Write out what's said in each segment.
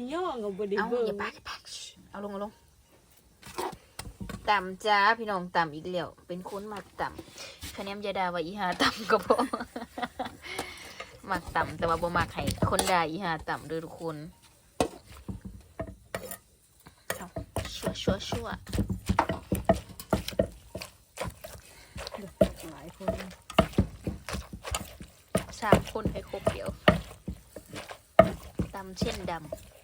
สิย่องกับบไดีเอาเบิ่งอย่าปากอย่าปากชิเอาลงเอาลงต่ำจ้าพี่น้องต่ำอีกแล้วเป็นคนมาต่ำคะแนนยาดาว่าอีหาต่ำก็พอมักต่ำแต่ว่าบ่มักให้คนด่าอีหาต่ำเด้อทุกคนเอาชัวชัวชัวหลายคนสามคนให้ครบเดียวตำเช่นดำ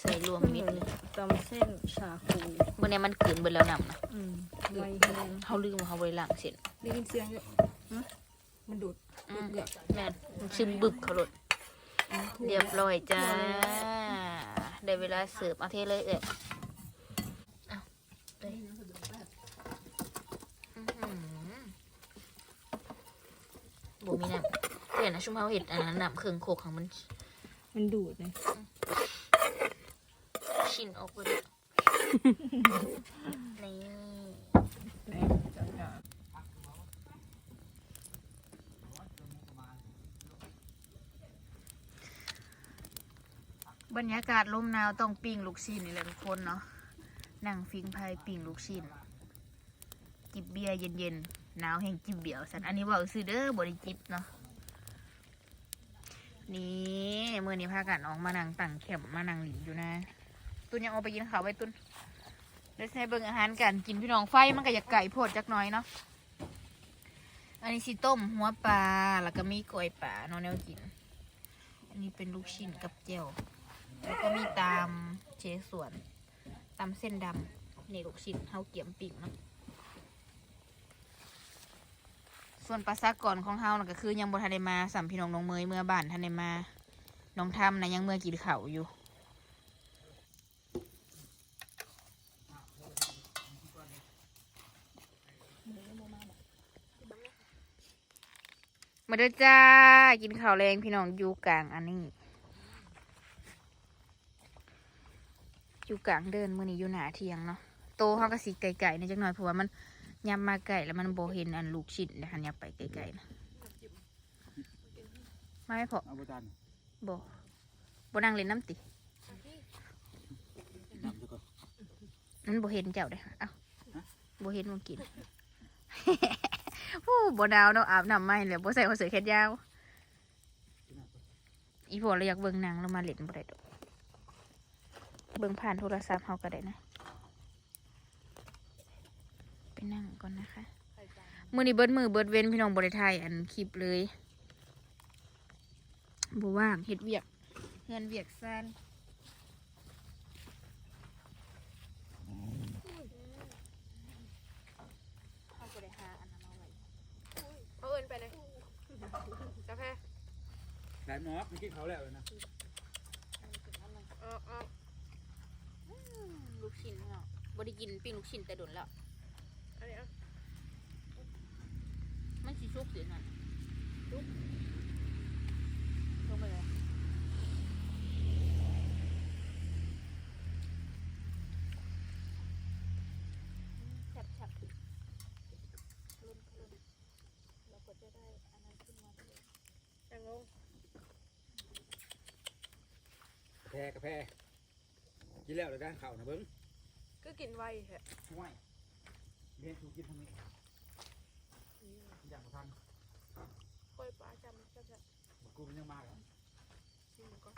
ใส่รวมมิดเลยตำเส้นชาคูเมื่อนี้มันเกินไปแล้วนำนะอืมไม่แห้งเขาลืมว่าเขาบริล่างเสร็จได้ยินเสียงอยู่ฮะมันดูดอืมเดือดแม่นมันซึมบึบเขาหลดอืมถูกเรียบร้อยจ้า ได้เวลาเสิร์ฟเอาเทเลยเอ้ยเอาเลยอื้อหือบ่มีน้ำเดี๋ยวนะชุ่มเขาเห็ดอันนั้นน้ำเครื่องโคกของมัน มันดูดเลย ชินออกไปเลยนี่แรงจังจ้ะบรรยากาศลมหนาวต้องปิ้งลูกชิ้นนี่แหละทุกคนเนาะนั่งฟิงไพ่ปิ้งลูกชิ้นจิบเบียร์เย็นๆหนาวแห่งจิบเบียวสันอันนี้เว่าซื้อเด้อบริจิบเนาะนี่เมื่อนี้พากันออกมานั่งตั้งแคมป์มานั่งหลินอยู่นะ ตุนยังเอาไปกินข้าวไว้ตุนเดี๋ยวใช้เบิ่งอาหารกันกินพี่น้องไฟมันก็อยากไก่โพดจักน้อยเนาะอันนี้สิต้มหัวปลาแล้วก็มีกล้วยปลาเนาะแนวกิน อันนี้เป็นลูกชิ้นกับเจียวแล้วก็มีตามเชส่วนตามเส้นดำนี่ลูกชิ้นเฮาเกี่ยมปีกเนาะส่วนปลาซักก่อนของเฮานะก็คือยังบทันได้มาสัมพี่น้องน้องเมยเมื่อบ้านทันได้มา น้องทำนะยังเมื่อกินข้าอยู่ เด้อจ้า กินข้าวแรงพี่น้องอยู่กลางอันนี้อยู่กลางเดินมือนี้อยู่หนาเทียงเนาะโตเขาก็สีไก่ๆในจังหน่อยเพราะว่ามันยำมาไก่แล้วมันโบเห็นอันลูกชิ้นนะฮันยับไปไก่ๆนะมาไม่พอเอาบจานโบโบนั่งเล่นน้ำติน้ำซะก่อนมันโบเห็นเจ้าเด้อเอ้าโบเห็นมันกินผู้โบดาวเนาะอาบน้ำไม่เลยโบใส่หัวเสือแขนยาว อีพอเราอยากเบิ่งหนังเรามาเล่นบ่ได้ดอกเบิ่งผ่านโทรศัพท์เฮาก็ได้นะ ไปนั่งก่อนนะคะ มือนี้เบิดมือเบิดเว้นพี่น้องบ่ได้ถ่ายอันคลิปเลยบ่ว่างเฮ็ดเวียกเฮือนเวียกซ่านเฮาบ่ได้หาอันนั้นเอาไว้ เอาเอินไปเลยกาแฟ ไหนหมอเมื่อกี้เขาแล้วเลยนะเออเอออืมลูกชิ้นเนาะบ่ได้กินปิ้งลูกชิ้นแต่โดนแล้ว อันนี้เอามันสิสุกเดี๋ยวนั้นสุกลงไปเลยแฉบแฉบลุ้นลุ้นแล้วก็จะได้อันนั้นขึ้นมาเลยแต่งง กาแฟกาแฟกินแล้วเลยนะข่าวนะเบิ้งก็กินไวแฮะห่วยเรียนถูกกินทำไมอย่างประทันค่อยปลาจำจะจะบอกกูมันยังมาแล้วชิมก่อน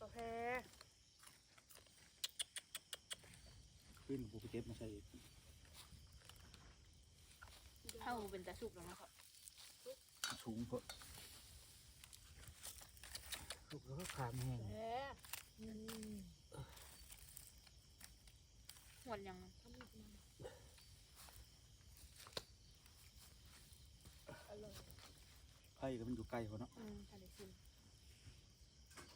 กาแฟขึ้นกูไปเก็บมาใส่เข้าเป็นตาสุกแล้วนะครับถุงพอ ลูกแล้วก็ขามแห้งแหมอืมหวนยังอร่อยไผ่ก็มันอยู่ไกลเขาเนาะอืมทะเลซิม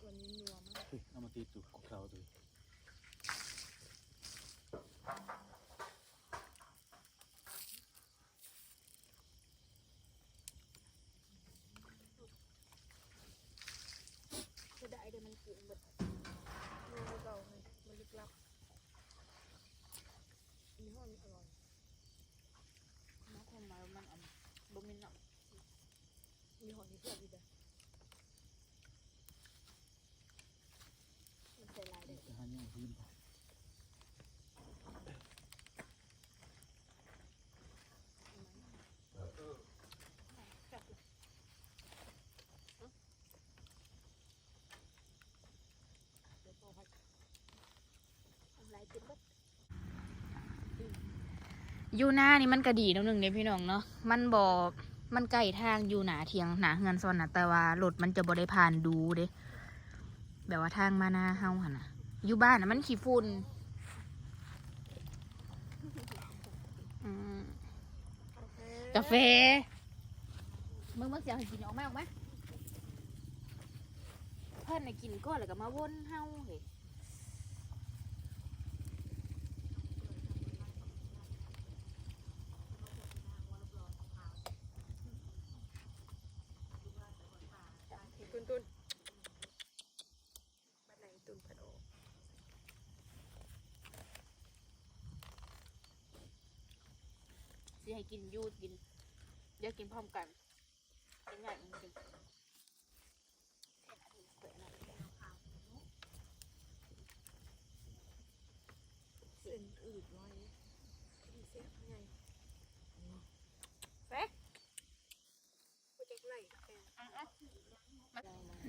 วันนี้นัวมากเฮ้ยเอามาตีจุกกับเขาเล มินหนักมีหอมมีเพื่อนอีเด้อมันใส่ลายเด้ จ หน้านี่มันก็ดีน้ำหนึ่งเด้พี่น้องเนาะมันบอมันใกล้ทางอยู่หนาเทียงหนาเฮือนซอนนะแต่ว่ารถมันจะบ่ได้ผ่านดูเด้แบบว่าทางมาหน้าเฮาหั่นน่ะอยู่บ้านน่ะมันขี้ฝุ่นอืมกาแฟมึงมึงเสียให้กินออกมาออกมาเพิ่นน่ะกินก่อนแล้วก็มาวนเฮาเฮ้ย ตุนตุนบ้านไหนตุนพะโด สิให้กินอยูกิน เดี๋ยวกินพร้อมกันเป็นอย่างจริงเส้นอืดไว้มีเส้นไงแฟะกูจะไล่แฟน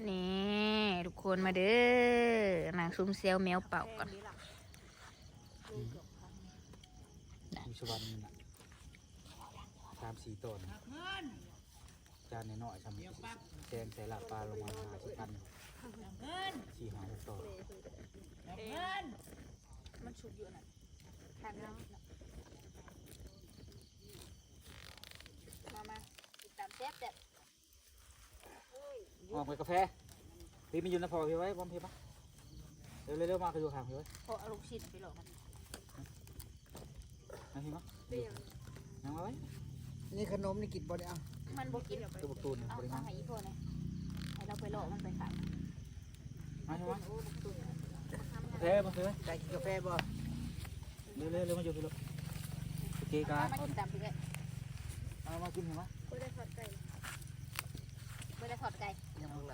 ๆนี่ทุกคนมาเด้อนางซุ้มเซลแมวเป่าก่อนมีชวันน่ะสามสี่ต้นจานน้อยๆทำแกงใส่ลาบปลาลงมาหาสิพันสี่หาหกต้นมันชุบอยู่น่ะทานน้ำมามาติดตามแซ่บแซ่บออกไปกาแฟพี่มันอยู่นะพอพี่ไว้บอมพี่ปะเร็วเร็วๆมาคืออยู่ห่างพี่ไว้พอเอาลูกชิ้นไปหลอกมันนะพี่มะเรียงยังมาไว้ นี่ขนมนี่กินบ่ได้เอามันบ่กินตัวบุกตูนเอาบริมามาให้อีพ่อเนี่ยให้เราไปหลอกมันไปขายมาใช่ไหมโอ้ลูกตุ้นน่ะมาทำงานเร็วมาพี่ไว้ไก่กินกาแฟบ่เร็วเร็วเร็วมาอยู่พี่ลูกโอเคกันมากินตามไปเลยเอามากินเห็นไหมกูได้ทอดไก่ไม่ได้ถอดไก่ยังบ่หล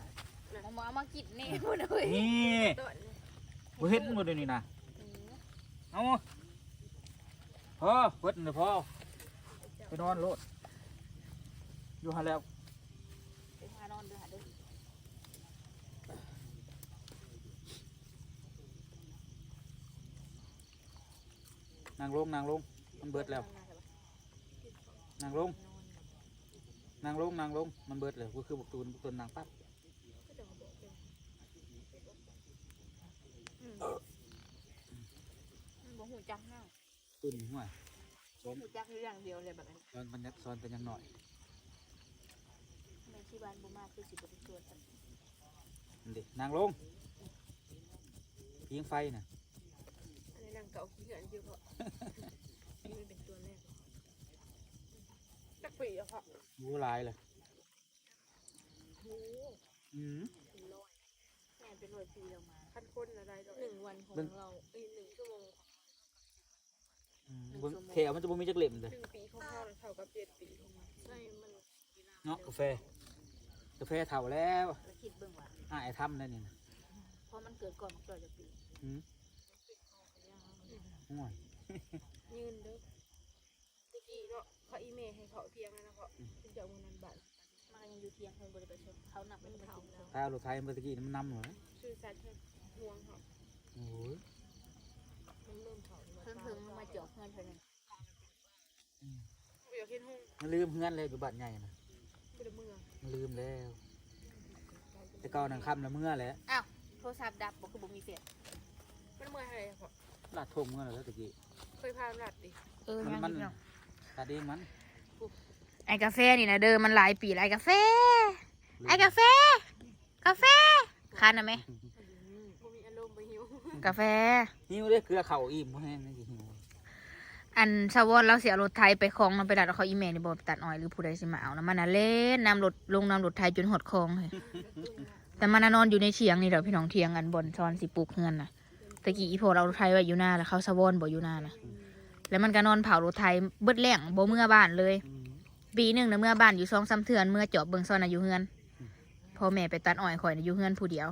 ายมองมาเอามากินนี่พูดเลยนี่ต้นบ่เห็นหมดเลยนี่นะเอาพอเปิดเลยพอ ไปนอนโลด อยู่หันแล้วไปพานอนเดือดด้วยนางลงนางลง มันเบิดแล้วนางลงนางลงนางลง มันเบิดเลยก็คือบุกตูนบุกตูนนางปั๊บมันบ่หูจักเนาะตุนห่วย หูจักอยู่อย่างเดียวเลยแบบนั้นซ้อนมันยัดซ้อนเป็นยังหน่อยในที่บ้านบ่มากคือสิบ่ได้ชวนกันนั่นดินางลงยิงไฟน่ะอันนี้นางเก่าขี้เหือนอยู่เพราะนี่มันเป็นตัวแรกจักปีอะเพราะวูหลายเลยโอ้อืมเป็นร้อยแม่เป็นร้อยปีแล้วมาพันคนอะไรดอกหนึ่งวันของเราอีกหนึ่งชั่วโมงอืมเบิ่งแถวมันจะบ่มีจักเล่มเลยหนึ่งปีของเราเท่ากับเจ็ดปีของมันใช่มันเนาะกาแฟ กาแฟเถ่าแล้วแล้วคิดเบิ่งว่าอ่าไอ้ทำนั่นนี่นะเพราะมันเกิดก่อนมันเกิดจากปีอืมห่วยยืนเด้อตะกี้เนาะเขาอีเมลให้เขาเพียงนะเพราะถึงจะเอาเงินนั้นบัตรมันก็ยังอยู่เที่ยงเพิ่นบ่ได้ไปชมเขานับเป็นมากินแล้วถ้าเอารถไทยเมื่อกี้นี่มันนำหน่อยชื่อสัตว์ห่วงเขาโอ้ย มันเริ่มเขาเพิ่นเพิ่งมาเจาะเงินเพิ่นนึงเดี๋ยวคิดห้องมันลืมเฮือนเลยอยู่บ้านใหญ่นะไปเมืองมันลืมแล้ว แต่ก่อนนังคำนะเมื่อแหละอ้าวโทรศัพท์ดับบ่คือบ่มีเฟซมันเมื่อไหร่เพราะลาดทงเมื่อแล้วตะกี้เคยพาหลัดดิเออมันยังมันอีกเนาะตาเด้งมันไอ้กาแฟนี่นะเดิมมันหลายปีแล้วไอ้กาแฟไอ้กาแฟ กาแฟคานนะไหมบ่มีอารมณ์ไปหิว กาแฟ หิวเลยเกลือเข่าอิ่มเพราะแห้งนี่สิหิวอันชาวอนเราเสียรถไทยไปคลองเราไปดัดเอาเขาอีเมลนี่บอกไปตัดอ้อยหรือผู้ใดสิมาเอานะมันน่ะเล่นนำรถลงนำรถไทยจนหดคลองเลยแต่มันน่ะนอนอยู่ในเถียงนี่เดี๋ยวพี่น้องเถียงกันบนซอนสิปลูกเงินนะตะกี้อีโพเรารถไทยไว้อยู่หน้าแล้วเขาชาวอนบ่อยู่หน้านะแล้วมันก็นอนเผารถไทยเบิดแรงบ่เมื่อบ้านเลยอืมปีหนึ่งนะเมื่อบ้านอยู่สองสามเทือนเมื่อจอบเบิ่งซอนน่ะอยู่เฮือนพ่อแม่ไปตัดอ้อยข่อยน่ะอยู่เฮือนผู้เดียว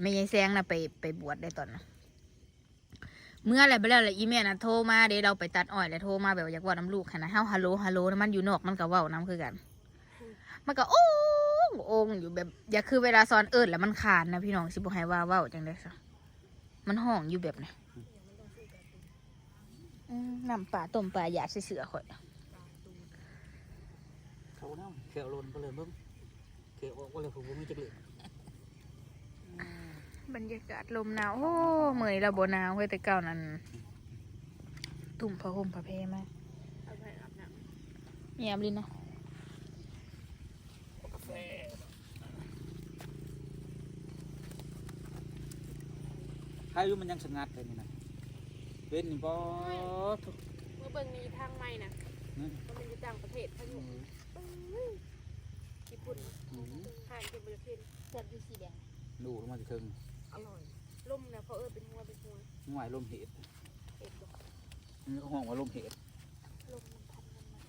ไม่ยายแซงนะไปไปบวชได้ตอนนะเมื่อไรไปแล้วละอีเมลนะโทรมาเดี๋ยวเราไปตัดอ้อยแล้วโทรมาแบบอยากว่าน้ำลูกค่ะนะเฮาฮัลโหลฮัลโหลนะมันอยู่นอกมันก็เว้าน้ำคือกัน มันก็โอ้งโองอยู่แบบ อย่าคือเวลาซ้อนเอิญแล้วมันขาดนะพี่น้องสิบ่ให้ว่าเว้าจังได๋ซะมันห้องอยู่แบบนะอืมน้ำปลาต้มปลาหยาดเสือข่อยปลาตูนเขาเนาะเขียวลนไปเลยเบิ่งเขียวออกก็เลยผมบ่มีจักเหลือ บรรยากาศลมหนาว โอ้เมื่อยและบ่หนาวเฮ้ยแต่เก่านั้นตุ่มผ้าห่มผ้าเพมาเอาไปอาบน้เงียบลินเนาะใครอยู่มันยังสงัดเลยนี่นะเว้นนี่บ่ทุกำเมื่อเบิ่งนี้ทางใหม่น่ะนี่มันเป็นอยู่ต่างประเทศพายุอื้อญี่ปุ่นอืมห่างจากประเทศเสื้อสีแดงดูลงมาจะถึง อร่อยล่มนะเพราะเออเป็นหัวเป็นหัวหน่วยลมเหตุเอ็ดบอกนี่ก็ห้องว่าลมเหตุลมมันพัดมันมา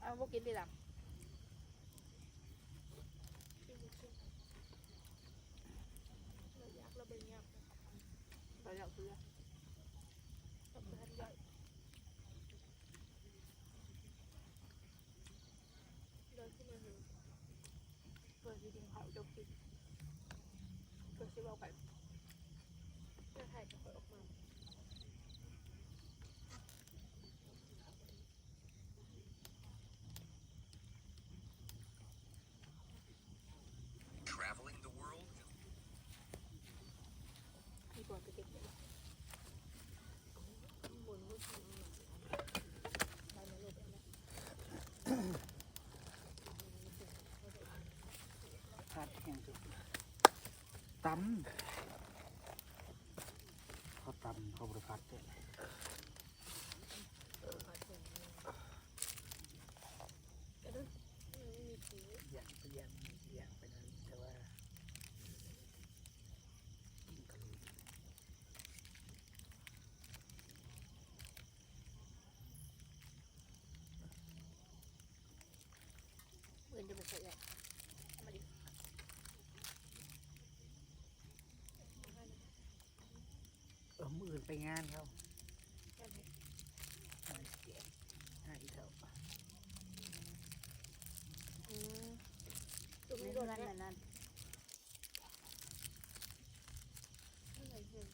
เอาพวกกินดีหลังเราอยากเราเป็นยับเราอยากเสือเราเป็นทันย่อยเดินขึ้นมาหนึ่งเปิดดีๆเขาจบ กินเปิบอกไปเพื่อถ่ายจะเปิดออกมา traveling the world มีตัวไปเก็บเลยหมุนมุดหมุนหมุนได้ไหมลูกได้ไหม ขาดแห้งสุด ตำเขาตำเขาบริพัดเลยก็ด้วยไม่มีผีอย่างไปอย่างอย่างไปนั้นแต่ว่าเพื่อนจะไปใส่เลยเอามาดิ เออมืออื่น ไปงานเขาแค่ไหนงานเสียให้เขาอืมจุ่มไม่ไม่โดโดนนนั่นนะนั่นอะไรเห็น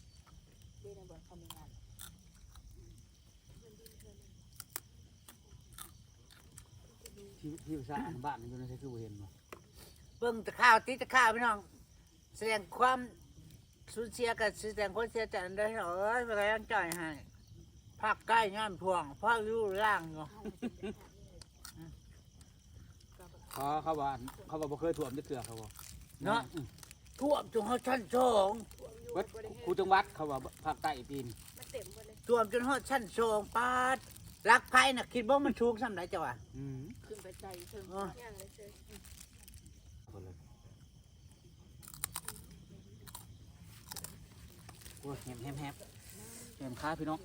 เดี๋ยวในบ่อนเขามีงานมันดิ้นเธอเลยที่ที่ภาษาอ่านบ้านนี่อยู่ในใช้คือบ่เห็นบ่เบิ่งตะข้าวติดตะข้าวพี่น้อง แสดงความ สูญเสียกับแสดงความเสียใจอันใดให้เอ้ยเป็นแรงใจให้ภาคใกล้งานพวงภาคอยู่ล่างอยู่เขาเขาว่าอันเขาว่าบ่เคยท่วมจักเทื่อเขาบ่เนาะท่วมจนเขาชั้นสองท่วมอยู่วัดบริเวครูณจังหวัดเขาว่าภาคใต้ปีนมันเต็มหมดเลยท่วมจนเขาชั้นสองปาดรักไพ่น่ะคิดว่ามันถูกสำไหนจ้ะวะอืมขึ้นไปใจเชิงอ๋อย่างเลยเชิง คนเลย โอ้ยแฮมแฮมแฮมแฮมค้าพี่น้อง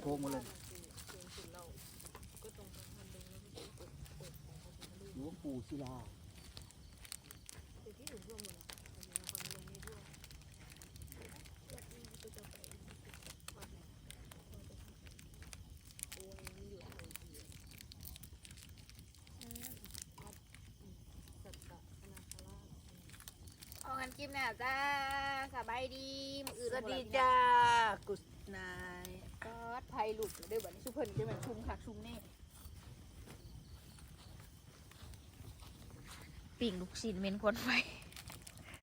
โทงหมดเลยหลวงปู่ศิลา แต่ที่หนูร่วมหมดเลยคนลงไม่ร่วมวัดนี้ก็จะไปวัดไหนโอ้ยนี่อยู่อะไรดีวัดสัตตะคณะคราช เอากันกินน่ะจ้าสบายดีมืออื่นสวัสดีจ้ากุศนายก็ไทยหลุดได้แบบนี้ชุบเพิ่นจะเป็นชุมคักชุมนี่ปิ่งลูกชิ้นเมนควนไฟ